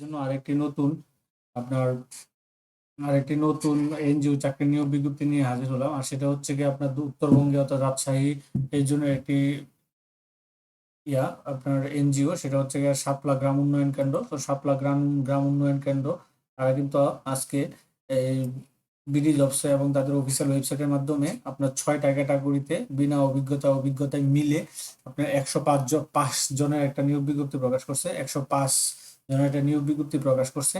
জন্য আরেকটি নতুন, আপনার আরেকটি নতুন এনজিও চাকরি নিয়োগ বিজ্ঞপ্তি নিয়ে হাজির হলাম। আর সেটা হচ্ছে কি আপনার উত্তরবঙ্গে অর্থাৎ রাজশাহী, এর জন্য একটি ইয়া, আপনার এনজিও, সেটা হচ্ছে গিয়ে শাপলা গ্রাম উন্নয়ন কেন্দ্র। তো শাপলা গ্রাম গ্রাম উন্নয়ন কেন্দ্র, তারা কিন্তু আজকে এই বিডি জবসে এবং তাদের অফিসিয়াল ওয়েবসাইটের মাধ্যমে আপনার ছয়টা ক্যাটাগরিতে বিনা অভিজ্ঞতা অভিজ্ঞতায় মিলে আপনার একশো পাঁচ জন, পাঁচ জনের একটা নিয়োগ বিজ্ঞপ্তি প্রকাশ করছে। একশো পাঁচ জনের একটা নিয়োগ বিজ্ঞপ্তি প্রকাশ করছে।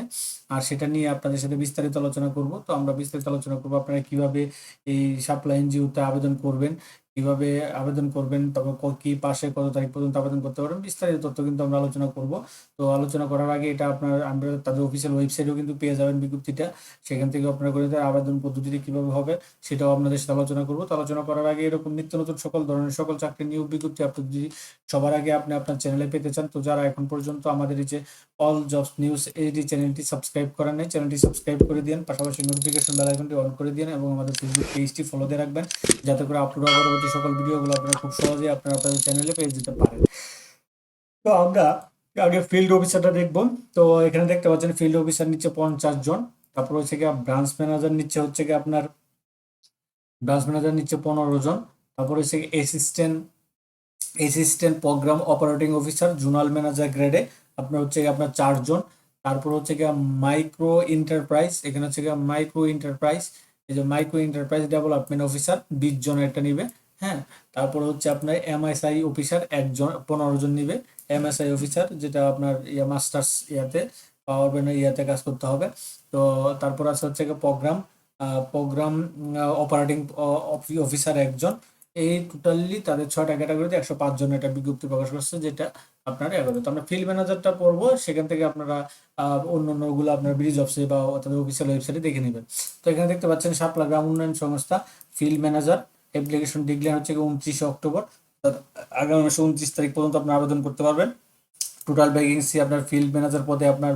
আর সেটা নিয়ে আপনাদের সাথে বিস্তারিত আলোচনা করব। তো আমরা বিস্তারিত আলোচনা করব আপনারা কীভাবে এই সাপ্লাই এনজিওতে আবেদন করবেন কীভাবে আবেদন করবেন তারপর কি পাশে কত তারিখ পর্যন্ত আবেদন করতে পারবেন, বিস্তারিত তথ্য কিন্তু আমরা আলোচনা করব। তো আলোচনা করার আগে এটা আপনার, আমরা তাদের অফিসিয়াল ওয়েবসাইটেও কিন্তু পেয়ে যাবেন বিজ্ঞপ্তিটা। সেখান থেকে আপনারা করে আবেদন পদ্ধতিটি কীভাবে হবে সেটাও আপনাদের সাথে আলোচনা করব। তো আলোচনা করার আগে এরকম নিত্য নতুন সকল ধরনের সকল চাকরি নিয়োগ বিজ্ঞপ্তি আপনি যদি সবার আগে আপনি আপনার চ্যানেলে পেতে চান, তো যারা এখন পর্যন্ত আমাদের এই যে অল জবস নিউজ এইচডি চ্যানেলটি সাবস্ক্রাইব করেন নাই চ্যানেলটি সাবস্ক্রাইব করে দিন পাশাপাশি নোটিফিকেশন বেল আইকনটি অন করে দিন এবং আমাদের ফেসবুক পেজটি ফলো দিয়ে রাখবেন, যাতে করে আপলোড হওয়া পরবর্তী সকল ভিডিওগুলো আপনারা খুব সহজেই আপনারা আপনাদের চ্যানেলে পেয়ে যেতে পারেন। তো আমরা আগে ফিল্ড অফিসারটা দেখব। তো এখানে দেখতে পাচ্ছেন ফিল্ড অফিসার নিচ্ছে পঞ্চাশ জন। তারপর হচ্ছে গিয়ে ব্রাঞ্চ ম্যানেজার নিচ্ছে হচ্ছে গিয়ে আপনার ব্রাঞ্চ ম্যানেজার নিচ্ছে পনেরো জন। তারপর হচ্ছে assistant assistant program operating officer zonal manager গ্রেডে আপনার হচ্ছে আপনার চারজন তারপর হচ্ছে গিয়ে মাইক্রো এন্টারপ্রাইজ এখানে হচ্ছে গিয়ে মাইক্রো এন্টারপ্রাইজ এই যে মাইক্রো এন্টারপ্রাইজ ডেভেলপমেন্ট অফিসার বিশ জনের একটা নিবে। হ্যাঁ? তারপর হচ্ছে আপনার এমএসআই অফিসার একজন, পনেরো জন নিবে। এমএসআই অফিসার যেটা আপনার ইয়া মাস্টার্স ইয়াতে পাওয়ার ব্যান্ড ইয়াতে কাজ করতে হবে। তো তারপর আছে হচ্ছে প্রোগ্রাম প্রোগ্রাম অপারেটিং অফিসার একজন। এই টোটালি তাদের ছয়টা ক্যাটাগরিতে একশো পাঁচ জন একটা বিজ্ঞপ্তি প্রকাশ করছে, যেটা আপনার এগারো তো আমরা ফিল্ড ম্যানেজারটা পড়ব, সেখান থেকে আপনারা অন্য অন্যগুলো আপনার ব্রিজ অফিসে বা তাদের অফিসিয়াল ওয়েবসাইটে দেখে নেবেন। তো এখানে দেখতে পাচ্ছেন শাপলা গ্রাম উন্নয়ন সংস্থা ফিল্ড ম্যানেজার অ্যাপ্লিকেশন ডিক্লেয়ার হচ্ছে উনত্রিশে অক্টোবর। আগামী মাসে উনত্রিশ তারিখ পর্যন্ত আপনি আবেদন করতে পারবেন। টোটাল ভ্যাকেন্সি আপনার ফিল্ড ম্যানেজার পদে আপনার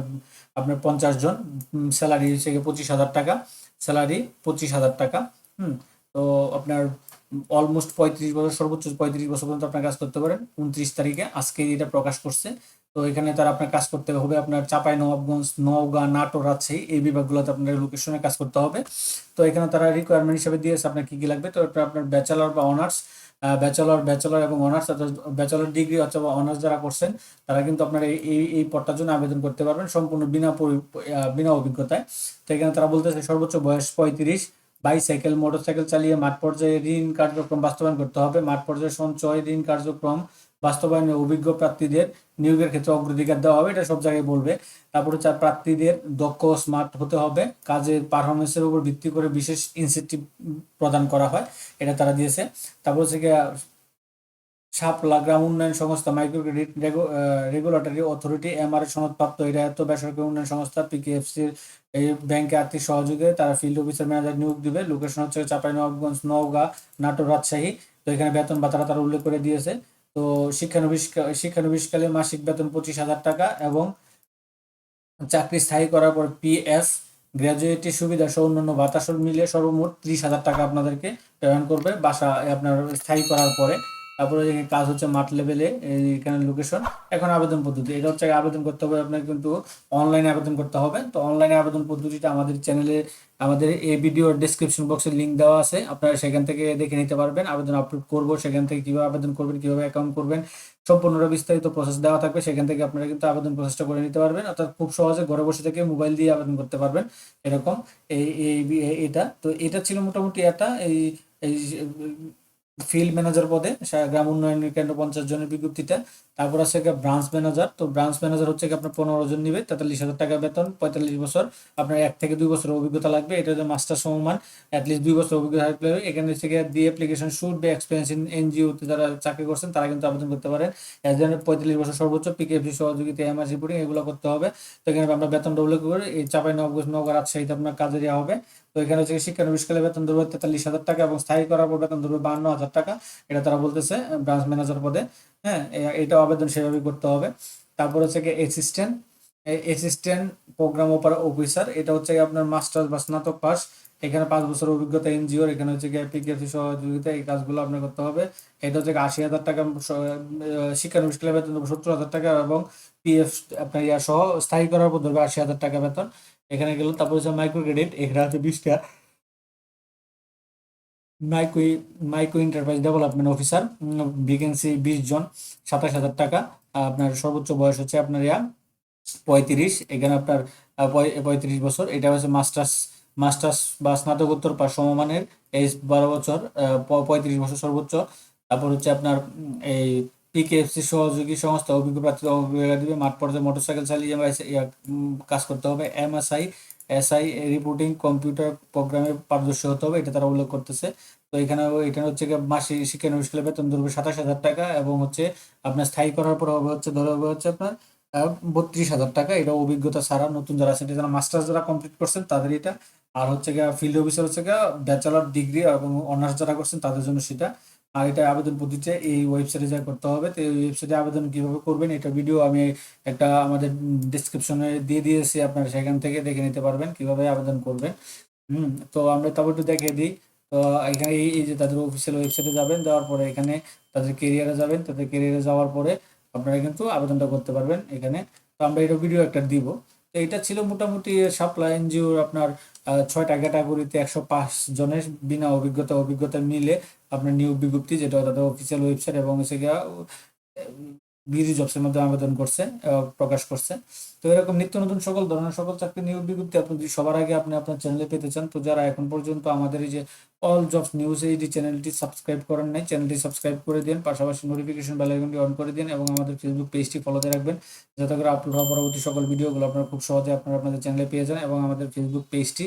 আপনার পঞ্চাশ জন। স্যালারি হচ্ছে গিয়ে পঁচিশ হাজার টাকা। স্যালারি পঁচিশ হাজার টাকা। হুম, তো আপনার অলমোস্ট পঁয়ত্রিশ বছর, সর্বোচ্চ পঁয়ত্রিশ বছর পর্যন্ত আপনার কাজ করতে পারেন। উনত্রিশ তারিখে আজকে এটা প্রকাশ করছে। তো এখানে তার আপনার কাজ করতে হবে। আপনার চাপাই, নবাবগঞ্জ, নওগাঁ, নাটোর রাজশাহী এই বিভাগগুলোতে আপনার লোকেশনে কাজ করতে হবে। তো এখানে তারা রিকোয়ারমেন্ট হিসেবে দিয়েছে আপনার কি কি লাগবে। তো এটা আপনার ব্যাচেলর বা অনার্স ব্যাচেলর ব্যাচেলর এবং অনার্স অর্থাৎ ব্যাচেলর ডিগ্রি অথবা অনার্স যারা করছেন, তারা কিন্তু আপনার এই, এই- পদটার জন্য আবেদন করতে পারবেন সম্পূর্ণ বিনা বিনা অভিজ্ঞতায়। তো এখানে তারা বলতেছে সর্বোচ্চ বয়স পঁয়ত্রিশ বাইসাইকেল মোটরসাইকেল চালিয়ে মাঠ পর্যায়ে ঋণ কার্যক্রম বাস্তবায়ন করতে হবে। মাঠ পর্যায়ে সঞ্চয়, ঋণ কার্যক্রম বাস্তবায়নে অভিজ্ঞ প্রার্থীদের নিয়োগের ক্ষেত্রে অগ্রাধিকার দেওয়া হবে, এটা সব জায়গায় বলবে। তারপর হচ্ছে প্রার্থীদের দক্ষ স্মার্ট হতে হবে। কাজের পারফরমেন্সের উপর ভিত্তি করে বিশেষ ইনসেন্টিভ প্রদান করা হয়, এটা তারা দিয়েছে। তারপর হচ্ছে Shapla Gram Unnayan Sangstha micro credit regulatory authority M MR সনদপ্রাপ্ত এটা এত বেসরকারি উন্নয়ন সংস্থা পিকেএফসির এই ব্যাংকে আর্থিক সহযোগে তারা ফিল্ড অফিসার ম্যানেজার নিয়োগ দিবে। লোকেশন হচ্ছে চাঁপাইনবাবগঞ্জ, নওগাঁ, নাটোর, রাজশাহী। তো এখানে বেতন ভাতাটা তারা উল্লেখ করে দিয়েছে। তো শিক্ষানবিশ শিক্ষানবিশকালে মাসিক বেতন পঁচিশ হাজার টাকা এবং চাকরি স্থায়ী করার পর পিএফ গ্র্যাজুয়েটি সুবিধা সহ অন্যান্য ভাতা মিলিয়ে সর্বমোট ত্রিশ হাজার টাকা আপনাদেরকে প্রেরণ করবে। বাসা আপনার স্থায়ী করার পরে তারপরে কাজ হচ্ছে মাঠ লেভেলে এখানে লোকেশন এখন আবেদন পদ্ধতি, এটা হচ্ছে আবেদন করতে হবে আপনার কিন্তু অনলাইনে আবেদন করতে হবে। তো অনলাইনে আবেদন পদ্ধতিটা আমাদের চ্যানেলে আমাদের এই ভিডিওর ডেসক্রিপশন বক্সে লিঙ্ক দেওয়া আছে। আপনারা সেখান থেকে দেখে নিতে পারবেন, আবেদন আপলোড করব, সেখান থেকে কীভাবে আবেদন করবেন, কীভাবে অ্যাকাউন্ট করবেন সম্পূর্ণটা বিস্তারিত প্রসেস দেওয়া থাকবে, সেখান থেকে আপনারা কিন্তু আবেদন প্রসেসটা করে নিতে পারবেন। অর্থাৎ খুব সহজে ঘরে বসে থেকে মোবাইল দিয়ে আবেদন করতে পারবেন, এরকম। এই এটা। তো এটা ছিল মোটামুটি একটা এই ফিল্ড ম্যানেজার পদে গ্রাম উন্নয়ন কেন্দ্র পঞ্চাশ জনের বিজ্ঞপ্তিটা তারপর আছে গিয়ে ব্রাঞ্চ ম্যানেজার তো ব্রাঞ্চ ম্যানেজার হচ্ছে গিয়ে আপনার পনেরো জন নিবে, তেতাল্লিশ হাজার টাকা বেতন, পঁয়তাল্লিশ বছর। আপনার এক থেকে দুই বছর অভিজ্ঞতা লাগবে, এটা হচ্ছে মাস্টার সমমান। অ্যাটলিস্ট দুই বছর অভিজ্ঞতা থাকলে এখানে থেকে the application should be experience in এনজিওতে যারা চাকরি করছেন, তারা কিন্তু আবেদন করতে পারেন। এজ পঁয়তাল্লিশ বছর সর্বোচ্চ পিকেএফসি সহযোগিতা এমআর রিপোর্টিং এগুলো করতে হবে। তো এখানে আমরা বেতন উল্লেখ করে, এই চাপাই নবগঞ্জ নগর রাজশাহীতে আপনার কাজে দেওয়া হবে। তো এখানে হচ্ছে শিক্ষা শিক্ষানবিশকালে বেতন ধরবে তেতাল্লিশ হাজার টাকা এবং স্থায়ী করার পর বেতন ধরবে বান্ন হাজার টাকা, এটা তারা বলতেছে ব্রাঞ্চ ম্যানেজার পদে। হ্যাঁ এ- এটা আবেদন সেভাবেই করতে হবে। তারপর হচ্ছে কি অ্যাসিস্ট্যান্ট অ্যাসিস্ট্যান্ট প্রোগ্রাম অপার অফিসার এটা হচ্ছে আপনার মাস্টার্স বা স্নাতক পাস এখানে পাঁচ বছর অভিজ্ঞতা এনজিওর এখানে হচ্ছে গিয়ে পিকেএফসি সহযোগিতা এই কাজগুলো আপনার করতে হবে। এটা হচ্ছে আশি হাজার টাকা আহ, বেতন সত্তর হাজার টাকা এবং পিএফ আপনার ইয়া সহ স্থায়ী করার পর ধরবে আশি হাজার টাকা বেতন। এখানে গেল তারপর হচ্ছে মাইক্রো ক্রেডিট এখানে হচ্ছে বিশটা। Micro micro enterprise development officer vacancy বিশ জন, সাতাশ হাজার টাকা। আপনার সর্বোচ্চ বয়স হচ্ছে আপনার ইয়া, পঁয়ত্রিশ। এখানে আপনার পঁয়ত্রিশ বছর। এটা হচ্ছে মাস্টার্স মাস্টার্স বা স্নাতকোত্তর পাস সমমানের এই বারো বছর পঁয়ত্রিশ বছর সর্বোচ্চ। তারপর হচ্ছে আপনার এই পিকেএফসি সহযোগী সংস্থা অভিজ্ঞ প্রার্থী অভিজ্ঞতা দিবে। মাঠ পর্যায়ে মোটরসাইকেল চালিয়ে কাজ করতে হবে। এমএসআই এসআই রিপোর্টিং কম্পিউটার প্রোগ্রামে পারদর্শী হতে হবে, এটা তারা উল্লেখ করতেছে। তো এখানে এখানে হচ্ছে গিয়ে মাসিক শিক্ষানুষ্ঠানে বেতন ধরবে সাতাশ হাজার টাকা এবং হচ্ছে আপনার স্থায়ী করার পর হবে হচ্ছে, ধরে হবে হচ্ছে আপনার বত্রিশ হাজার টাকা। এটা অভিজ্ঞতা ছাড়া নতুন যারা আছে যারা মাস্টার্স যারা কমপ্লিট করছেন তাদের এটা। আর হচ্ছে গিয়ে ফিল্ড অফিসার হচ্ছে গিয়ে ব্যাচেলর ডিগ্রি এবং অনার্স যারা করছেন তাদের জন্য সেটা। আর এটা আবেদন পদ্ধতিতে এই ওয়েবসাইটে যা করতে হবে, তো এই ওয়েবসাইটে আবেদন কীভাবে করবেন, এটা ভিডিও আমি একটা আমাদের ডিসক্রিপশনে দিয়ে দিয়েছি, আপনারা সেখান থেকে দেখে নিতে পারবেন কীভাবে আবেদন করবেন। হুম, তো আমরা তারপর একটু দেখিয়ে দিই। তো এখানে এই যে তাদের অফিসিয়াল ওয়েবসাইটে যাবেন যাওয়ার পরে এখানে তাদের কেরিয়ারে যাবেন, তাদের কেরিয়ারে যাওয়ার পরে আপনারা কিন্তু আবেদনটা করতে পারবেন এখানে। তো আমরা এটা ভিডিও একটা দিব। এটা ছিল মোটামুটি সাপ্লাই এনজিওর আপনার ছয়টা ক্যাটাগরিতে একশো পাঁচ জনের বিনা অভিজ্ঞতা অভিজ্ঞতা মিলে আপনার নিয়োগ বিজ্ঞপ্তি, যেটা তাদের অফিসিয়াল ওয়েবসাইট এবং হচ্ছে বিডি জবসের মধ্যে আবেদন করছে প্রকাশ করছে। তো এরকম নিত্য নতুন সকল ধরনের সকল চাকরি নিয়োগ বিজ্ঞপ্তি আপনি যদি সবার আগে আপনি আপনার চ্যানেলে পেতে চান, তো যারা এখন পর্যন্ত আমাদের এই যে অল জবস নিউজ এই যে চ্যানেলটি সাবস্ক্রাইব করেন নাই চ্যানেলটি সাবস্ক্রাইব করে দিন, পাশাপাশি নোটিফিকেশন বেল আইকনটি অন করে দিন এবং আমাদের ফেসবুক পেজটি ফলোতে রাখবেন, যাতে করে আপলোড হওয়া পরবর্তী সকল ভিডিওগুলো আপনারা খুব সহজে আপনারা আপনাদের চ্যানেলে পেয়ে যান এবং আমাদের ফেসবুক পেজটি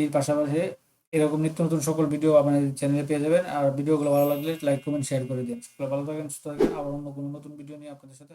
এর পাশাপাশি এরকম নিত্য নতুন সকল ভিডিও আমাদের চ্যানেলে পেয়ে যাবেন। আর ভিডিওগুলো ভালো লাগলে লাইক কমেন্ট শেয়ার করে দিন। ভালো থাকেন, সুস্থ থাকেন। আবার অন্য কোনো নতুন ভিডিও নিয়ে আপনাদের সাথে।